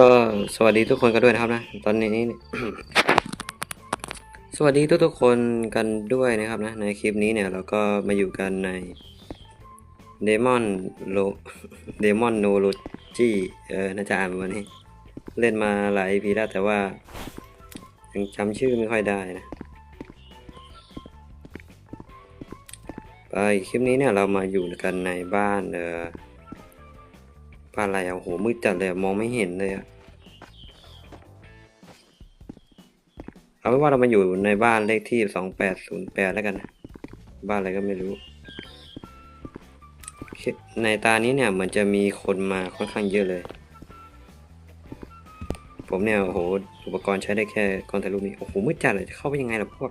ก็สวัสดีทุกคนกันด้วยนะครับนะ ตอนนี้ สวัสดีทุกๆคนกันด้วยนะครับนะ ในคลิปนี้เนี่ยเราก็มาอยู่กันใน Demon Lo Demon n o l o g y เออน่าจะอ่านประมาณนี้ เล่นมาหลาย EP แล้วแต่ว่า ยังจำชื่อไม่ค่อยได้นะไปคลิปนี้เนี่ยเรามาอยู่กันในบ้านเออ อะไรอะโหมืดจัดเลยมองไม่เห็นเลยอะเอาเป็นว่าเรามาอยู่ในบ้านเลขที่สองแปดศูนย์แปดแล้วกันนะบ้านอะไรก็ไม่รู้ ในตานี้เนี่ยเหมือนจะมีคนมาค่อนข้างเยอะเลย ผมเนี่ยโอ้โหอุปกรณ์ใช้ได้แค่กล้องถ่ายรูปนี้โอ้โหมืดจัดเลยจะเข้าไปยังไงล่ะพวก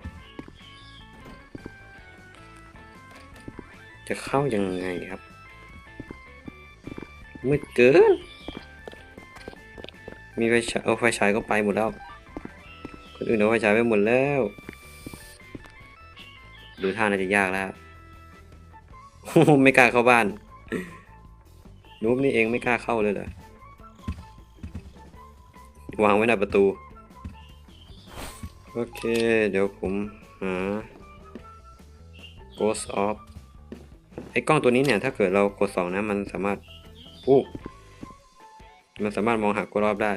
จะเข้ายังไงครับ มืดเกิน มีไฟฉายเอาไฟฉายก็ไปหมดแล้ว คนอื่นเอาไฟฉายไปหมดแล้ว ดูท่าน่าจะยากแล้วไม่กล้าเข้าบ้านนุ๊บนี่เองไม่กล้าเข้าเลยเหรอ วางไว้หน้าประตู โอเค เดี๋ยวผมหา Ghost of ไอ้กล้องตัวนี้เนี่ย ถ้าเกิดเรากดสองนะ มันสามารถ อู้มันสามารถมองหากรอบได้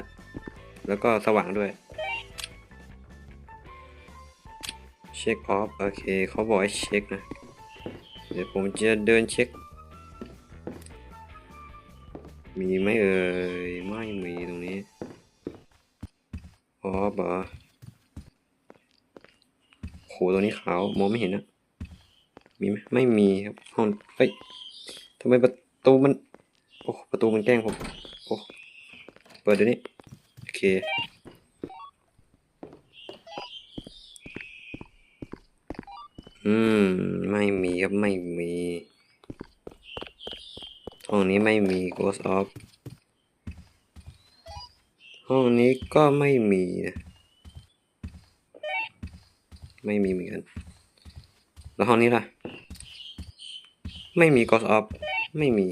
แล้วก็สว่างด้วย เช็คออฟ โอเค เขาบอกให้เช็คนะ เดี๋ยวผมจะเดินเช็ค มีไหมเอ่ย ไม่มีตรงนี้ออฟเหรอโหตัวนี้ขาว มองไม่เห็นนะมีไหมไม่มีครับห้องเฮ้ยทำไมประตูมัน อ้ประตูมันแกล้งผม โอ้ เปิดเดี๋ยวนี้ โอเค อืม ไม่มีครับ ไม่มีห้องนี้ไม่มี Ghost of ห้องนี้ก็ไม่มีนะ ไม่มีเหมือนกัน แล้วห้องนี้ล่ะ ไม่มี Ghost of ไม่มี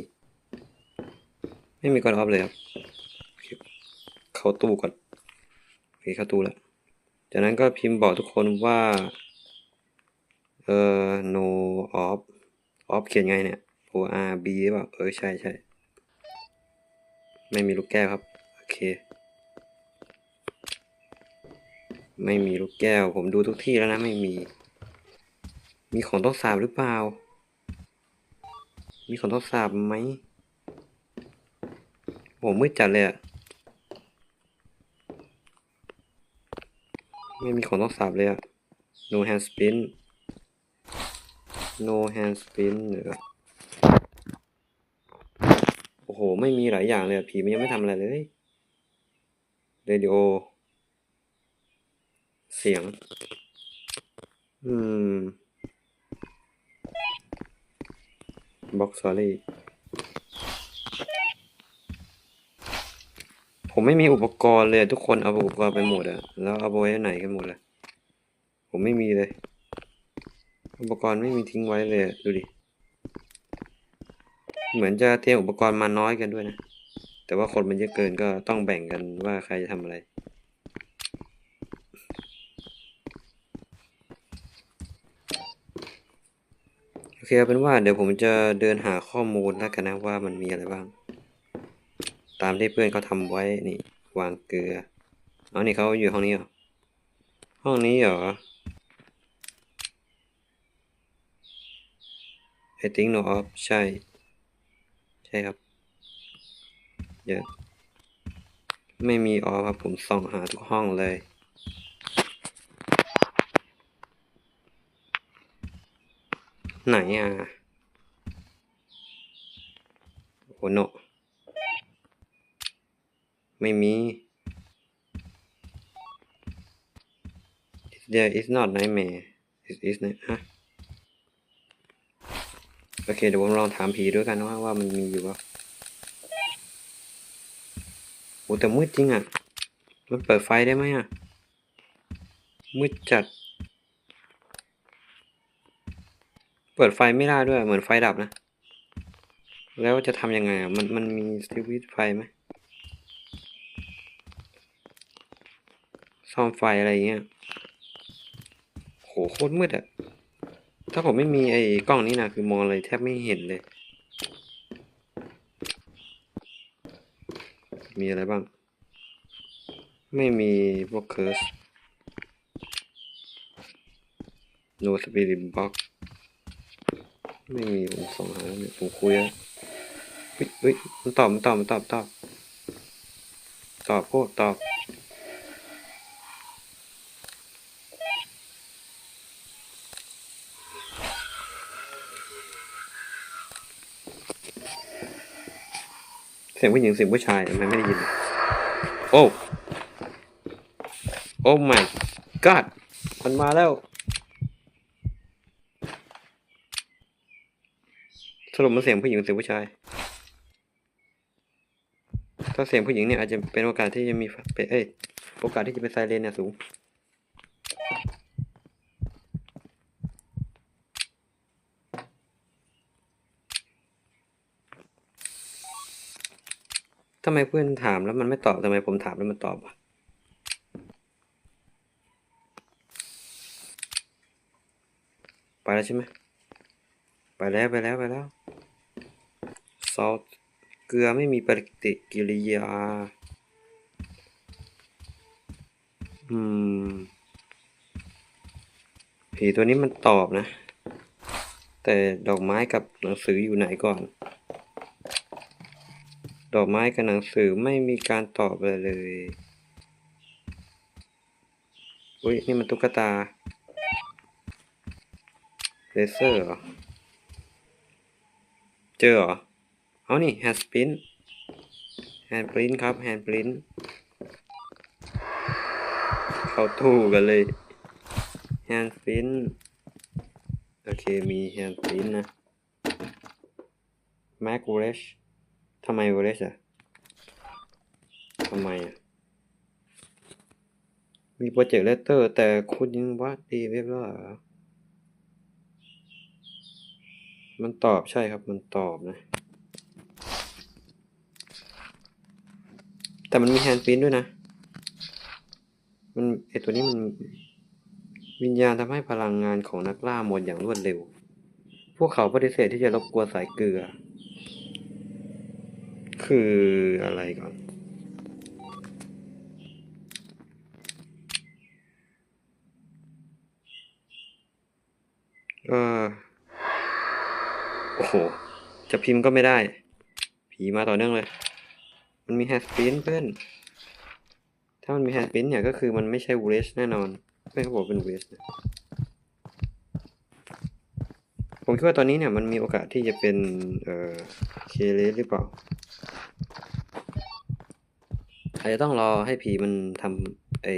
ไม่มี Ghost of เลยครับ เข้าตู้ก่อนโอเคเข้าตู้แล้ว จากนั้นก็พิมพ์บอกทุกคนว่า เอ่อ no off off เขียนไงเนี่ย o r b หรือเปล่า เออ ใช่ใช่ ไม่มีลูกแก้วครับ โอเค ไม่มีลูกแก้ว ผมดูทุกที่แล้วนะไม่มี มีของต้องสาบหรือเปล่า มีของต้องสาบไหม หมืดจัดเลยอะไม่มีของต้องสาบเลยอะ no hand spin no hand spin เหรอโอ้โห ไม่มีหลายอย่างเลยอะผีมันยังไม่ทำอะไรเลย radio เสียง อืมบ็อกซอรี่ ผมไม่มีอุปกรณ์เลยทุกคนเอาอุปกรณ์ไปหมดอะแล้วเอาไปไว้ไหนกันหมดเลยผมไม่มีเลย อุปกรณ์ไม่มีทิ้งไว้เลยดูดิเหมือนจะเตรียมอุปกรณ์มาน้อยกันด้วยนะ แต่ว่าคนมันเยอะเกินก็ต้องแบ่งกันว่าใครจะทำอะไรโอเคเอาเป็นว่าเดี๋ยวผมจะเดินหาข้อมูลแล้วกันนะว่ามันมีอะไรบ้างามที่เพื่อนเขาทำไว้นี่วางเกลือเอนี่เขาอยู่ห้องนี้เหรอห้องนี้เหรอ I think no off ใช่ ใช่ครับเยอะไม่มีออฟครับผมส่องหาทุกห้องเลยไหนอะโอโน ไม่มี there is not nightmare it is นะฮะโอเคเดี๋ยวผมลองถามผีด้วยกันว่าว่ามันมีอยู่ป่ะโอ้แต่มืดจริงอะ มันเปิดไฟได้ไหมอะ มืดจัด เปิดไฟไม่ได้ด้วย เหมือนไฟดับนะ แล้วจะทำยังไงอะ มันมันมีสวิตช์ไฟไหม ซ่อมไฟอะไรเงี้ยโหโคตรมืดอะถ้าผมไม่มีไอ้กล้องนี้นะคือมองอะไรแทบไม่เห็นเลย มีอะไรบ้าง ไม่มีพวกเคิร์ส no spirit box ไม่มีผมส่องหาแล้วเนี่ยผมคุยแล้วเฮ้ยมันตอบมันตอบมันตอบตอบตอบพวกตอบ เสียงผู้หญิงเสียงผู้ชายทำไมไม่ได้ยิน โอ้ โอ้ my god มันมาแล้วสรุปมันเสียงผู้หญิงเสียงผู้ชาย ถ้าเสียงผู้หญิงเนี่ยอาจจะเป็นโอกาสที่จะมีเป็นเอ้ย โอกาสที่จะเป็นไซเรนเนี่ยสูง ทำไมเพื่อนถามแล้วมันไม่ตอบทำไมผมถามแล้วมันตอบวะไปแล้วใช่ไหมไปแล้วไปแล้วไปแล้วซอสเกลือไม่มีปฏิกิริยา อืม ผีตัวนี้มันตอบนะ แต่ดอกไม้กับหนังสืออยู่ไหนก่อน ดอกไม้กับหนังสือไม่มีการตอบเลย อุ้ยนี่มันตุ๊กตา เลเซอร์เหรอ เจอเหรอ เอานี่แฮนด์สปินแฮนด์ปรินครับแฮนด์ปรินเข้าตู้กันเลยแฮนด์ปรินโอเคมีแฮนด์ปรินนะแม็กเวช ทำไมเวชอะทำไมอะมีโปรเจกต์เลตเตอร์ แต่คุณยังวาดดีเว็บแล้วเหรอ มันตอบใช่ครับมันตอบนะ แต่มันมีแฮนด์ปรินด้วยนะ มันไอตัวนี้มันวิญญาณทำให้พลังงานของนักล่าหมดอย่างรวดเร็ว พวกเขาปฏิเสธที่จะรบกวนสายเกลือ คืออะไรก่อน เออโอ้โห จะพิมพ์ก็ไม่ได้ ผีมาต่อเนื่องเลย มันมีแฮสปินเพื่อน ถ้ามันมีแฮสปินเนี่ยก็คือมันไม่ใช่เวสแน่นอน เพื่อนเขาบอกเป็นเวสนะ ผมคิดว่าตอนนี้เนี่ยมันมีโอกาสที่จะเป็นเอ่อเคเลสหรือเปล่าอาจจะต้องรอให้ผีมันทำไอ้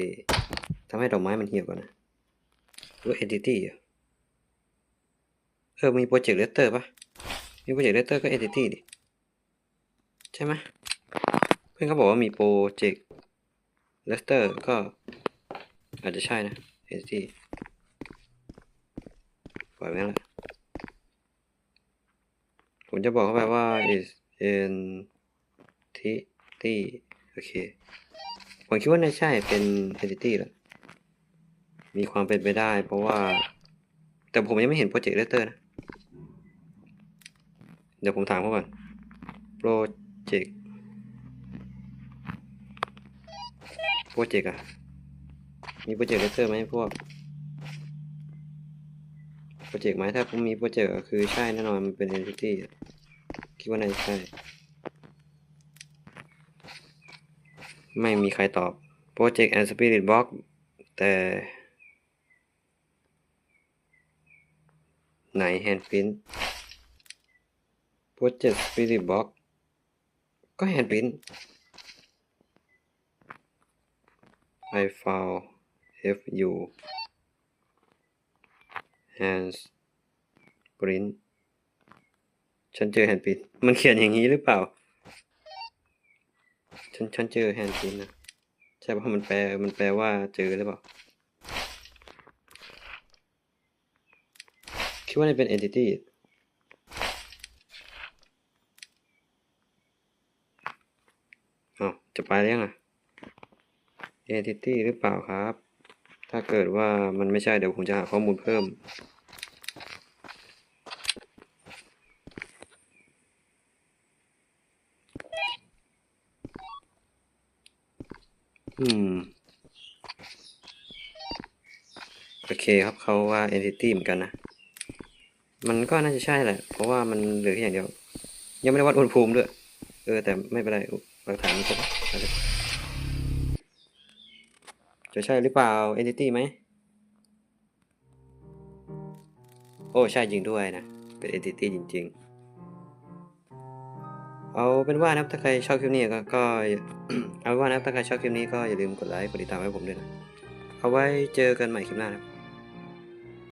ทำให้ดอกไม้มันเหี่ยวก่อนนะหรือเอนติตี้เออมีโปรเจกต์เลตเตอร์ปะมีโปรเจกต์เลตเตอร์ก็เอนติตี้ดิใช่ไหมเพื่อนเขาบอกว่ามีโปรเจกต์เลสเตอร์ก็อาจจะใช่นะเอนติตี้ปล่อยแม่งละ ผมจะบอกเขาไปว่า is entity โอเค ผมคิดว่าน่าใช่เป็น entity แหละ มีความเป็นไปได้ เพราะว่า แต่ผมยังไม่เห็นโปรเจกต์เลเตอร์นะ เดี๋ยวผมถามเขาก่อนโปรเจกต์โปรเจกอะมีโปรเจกต์เลเตอร์ไหมพวก โปรเจกต์ไหมถ้าผมมีโปรเจกต์ก็คือใช่แน่นอนมันเป็น entity อะคิดว่าน่าจะใช่ ไม่มีใครตอบ Project and Spirit Box แต่ไหน Handprint Project Spirit Box ก็ Handprint I found FU and Print ฉันเจอ Handprint มันเขียนอย่างนี้หรือเปล่า ฉันฉันเจอ Handprint นะใช่ป่ะมันแปลมันแปลว่าเจอหรือเปล่า คิดว่านี่เป็น entity อ้าวจะไปแล้วยังอะ entity หรือเปล่าครับ ถ้าเกิดว่ามันไม่ใช่เดี๋ยวผมจะหาข้อมูลเพิ่ม อืม โอเคครับเขาว่า entity เหมือนกันนะ มันก็น่าจะใช่แหละ เพราะว่ามันเหลือแค่อย่างเดียว ยังไม่ได้วัดอุณหภูมิด้วย เออ แต่ไม่เป็นไรหลักฐานมันครบ จะใช่หรือเปล่า entity ไหม โอ้ใช่จริงด้วยนะ เป็น entity จริง ๆ เอาเป็นว่านะถ้าใครชอบคลิปนี้ก็ก็ เอาเป็นว่านะถ้าใครชอบคลิปนี้ก็อย่าลืมกดไลค์กดติดตามให้ผมด้วยนะ เอาไว้เจอกันใหม่คลิปหน้านะครับ